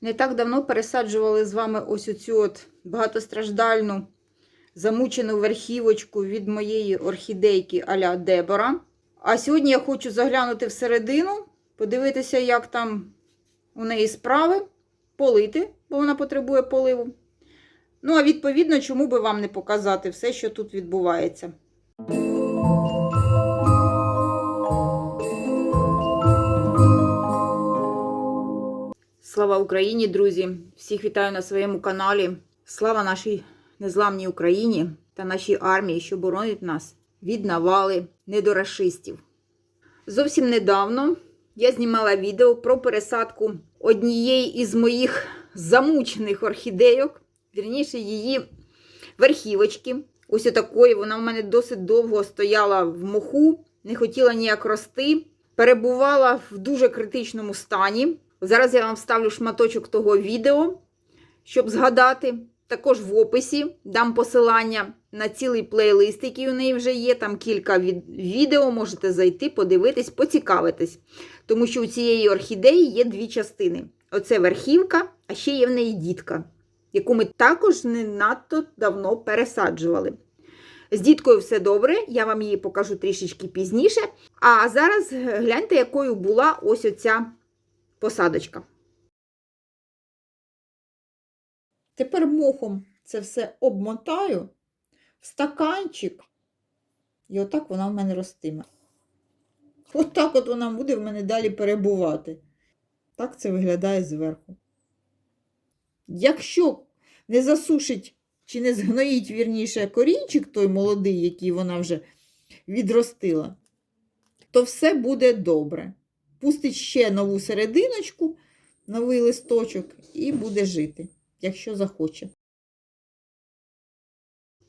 Не так давно пересаджували з вами ось оцю от багатостраждальну замучену верхівочку від моєї орхідейки Аля Дебора. А сьогодні я хочу заглянути всередину, подивитися, як там у неї справи, полити, бо вона потребує поливу. Ну, а відповідно, чому би вам не показати все, що тут відбувається. Слава Україні, друзі! Всіх вітаю на своєму каналі. Слава нашій незламній Україні та нашій армії, що боронить нас від навали недорашистів. Зовсім недавно я знімала відео про пересадку однієї із моїх замучених орхідейок, вірніше, її верхівочки. Ось отакої. Вона в мене досить довго стояла в моху, не хотіла ніяк рости, перебувала в дуже критичному стані. Зараз я вам вставлю шматочок того відео, щоб згадати. Також в описі дам посилання на цілий плейлист, який у неї вже є. Там кілька від... відео можете зайти, подивитись, поцікавитись. Тому що у цієї орхідеї є дві частини: оце верхівка, а ще є в неї дітка, яку ми також не надто давно пересаджували. З діткою все добре, я вам її покажу трішечки пізніше. А зараз гляньте, якою була ось оця посадочка. Тепер мохом це все обмотаю в стаканчик. І отак вона в мене ростиме. Отак от вона буде в мене далі перебувати. Так це виглядає зверху. Якщо не засушить чи не згноїть, вірніше, корінчик той молодий, який вона вже відростила, то все буде добре. Пустить ще нову серединочку, новий листочок і буде жити, якщо захоче.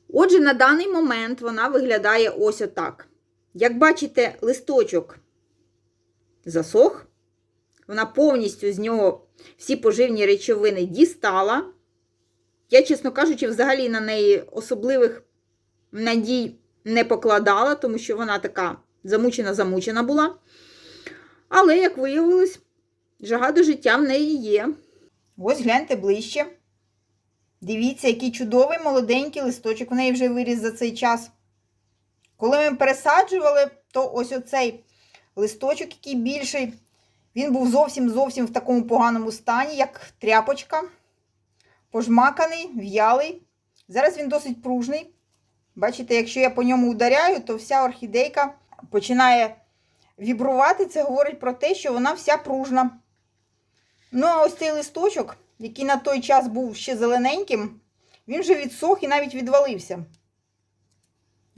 Отже, на даний момент вона виглядає ось отак. Як бачите, листочок засох, вона повністю з нього всі поживні речовини дістала. Я, чесно кажучи, взагалі на неї особливих надій не покладала, тому що вона така замучена-замучена була. Але, як виявилось, жага до життя в неї є. Ось гляньте ближче. Дивіться, який чудовий молоденький листочок в неї вже виріс за цей час. Коли ми пересаджували, то ось оцей листочок, який більший, він був зовсім зовсім в такому поганому стані, як тряпочка. Пожмаканий, в'ялий. Зараз він досить пружний. Бачите, якщо я по ньому ударяю, то вся орхідейка починає вібрувати. Це говорить про те, що вона вся пружна. Ну, а ось цей листочок, який на той час був ще зелененьким, він вже відсох і навіть відвалився.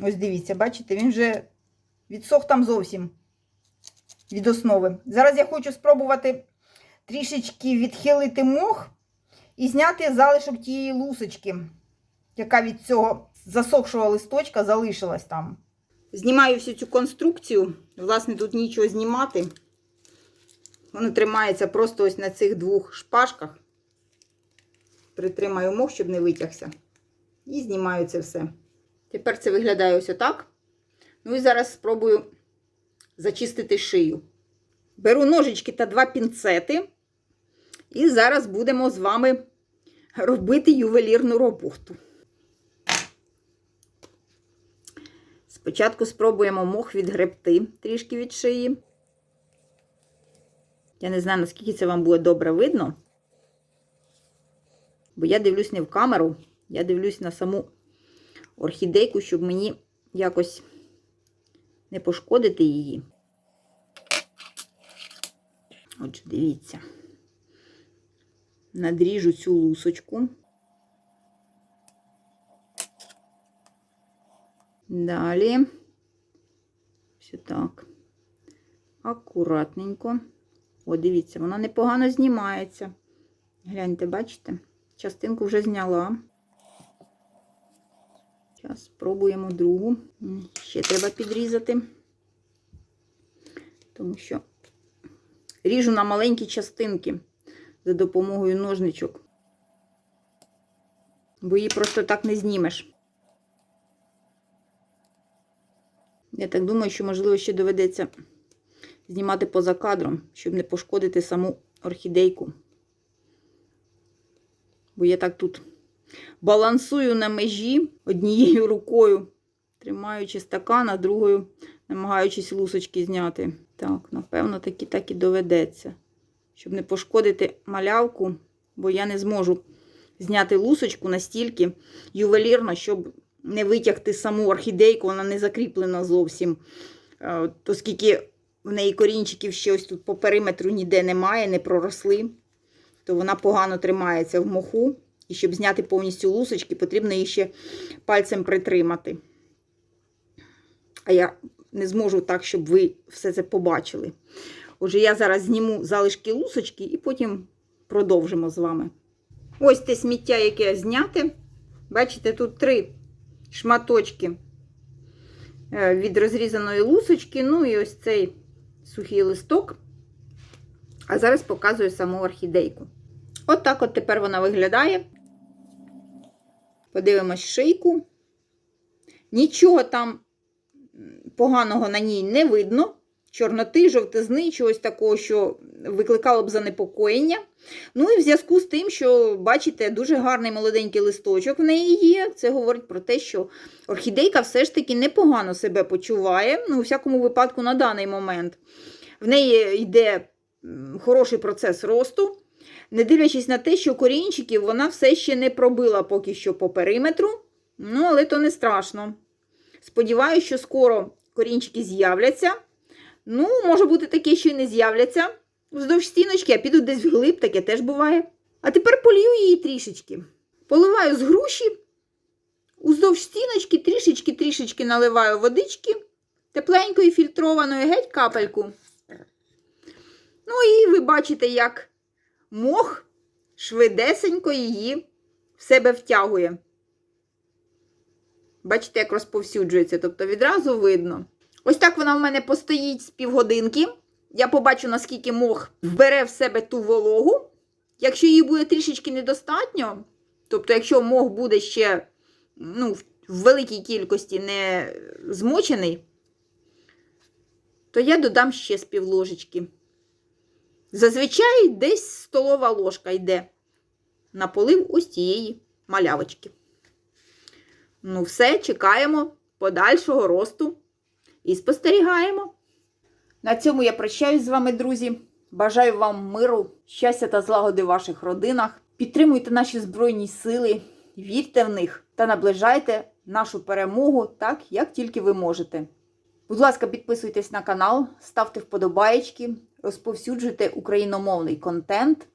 Ось дивіться, бачите, він вже відсох там зовсім від основи. Зараз я хочу спробувати трішечки відхилити мох і зняти залишок тієї лусочки, яка від цього засохшого листочка залишилась там. Знімаю всю цю конструкцію. Власне, тут нічого знімати. Воно тримається просто ось на цих двох шпажках. Притримаю мох, щоб не витягся. І знімаю це все. Тепер це виглядає ось отак. Ну і зараз спробую зачистити шию. Беру ножички та два пінцети. І зараз будемо з вами робити ювелірну роботу. Спочатку спробуємо мох відгребти трішки від шиї. Я не знаю, наскільки це вам буде добре видно. Бо я дивлюсь не в камеру, я дивлюсь на саму орхідейку, щоб мені якось не пошкодити її. Отже, дивіться. Надріжу цю лусочку. Далі. Все так. Акуратненько. О, дивіться, вона непогано знімається. Гляньте, бачите? Частинку вже зняла. Зараз спробуємо другу. Ще треба підрізати, тому що ріжу на маленькі частинки за допомогою ножничок. Бо її просто так не знімеш. Я так думаю, що, можливо, ще доведеться знімати поза кадром, щоб не пошкодити саму орхідейку. бо я так тут балансую на межі однією рукою, тримаючи стакан, а другою намагаючись лусочки зняти. Так, напевно, таки так і доведеться. Щоб не пошкодити малявку, бо я не зможу зняти лусочку настільки ювелірно, щоб не витягти саму орхідейку, вона не закріплена зовсім. Е, Оскільки в неї корінчиків ще ось тут по периметру ніде немає, не проросли, то вона погано тримається в моху. І щоб зняти повністю лусочки, потрібно її ще пальцем притримати. А я не зможу так, щоб ви все це побачили. Отже, я зараз зніму залишки лусочки і потім продовжимо з вами. Ось те сміття, яке зняте. Бачите, тут три шматочки е, від розрізаної лусочки. Ну і ось цей сухий листок. А зараз показую саму орхідейку. От так от тепер вона виглядає. Подивимось шийку. Нічого там поганого на ній не видно. Чорноти, жовтизни, чогось такого, що викликало б занепокоєння. Ну і в зв'язку з тим, що, бачите, дуже гарний молоденький листочок в неї є. Це говорить про те, що орхідейка все ж таки непогано себе почуває. Ну, у всякому випадку, на даний момент. В неї йде хороший процес росту. Не дивлячись на те, що корінчиків вона все ще не пробила поки що по периметру. Ну, але то не страшно. Сподіваюся, що скоро корінчики з'являться. Ну, може бути таке, що й не з'являться вздовж стіночки, а підуть десь вглиб, таке теж буває. А тепер полью її трішечки. Поливаю з груші, уздовж стіночки, трішечки-трішечки наливаю водички, тепленької, фільтрованої, геть капельку. Ну і ви бачите, як мох швидесенько її в себе втягує. Бачите, як розповсюджується, тобто відразу видно. Ось так вона в мене постоїть з півгодинки. Я побачу, наскільки мох вбере в себе ту вологу. Якщо її буде трішечки недостатньо, тобто, якщо мох буде ще ну, в великій кількості не змочений, то я додам ще з півложечки. Зазвичай десь столова ложка йде на полив ось цієї малявочки. Ну, все, чекаємо подальшого росту і спостерігаємо. На цьому я прощаюсь з вами, друзі. Бажаю вам миру, щастя та злагоди в ваших родинах. Підтримуйте наші Збройні сили, вірте в них та наближайте нашу перемогу так, як тільки ви можете. Будь ласка, підписуйтесь на канал, ставте вподобаєчки, розповсюджуйте україномовний контент,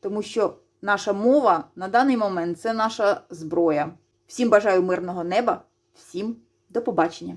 тому що наша мова на даний момент це наша зброя. Всім бажаю мирного неба, всім до побачення!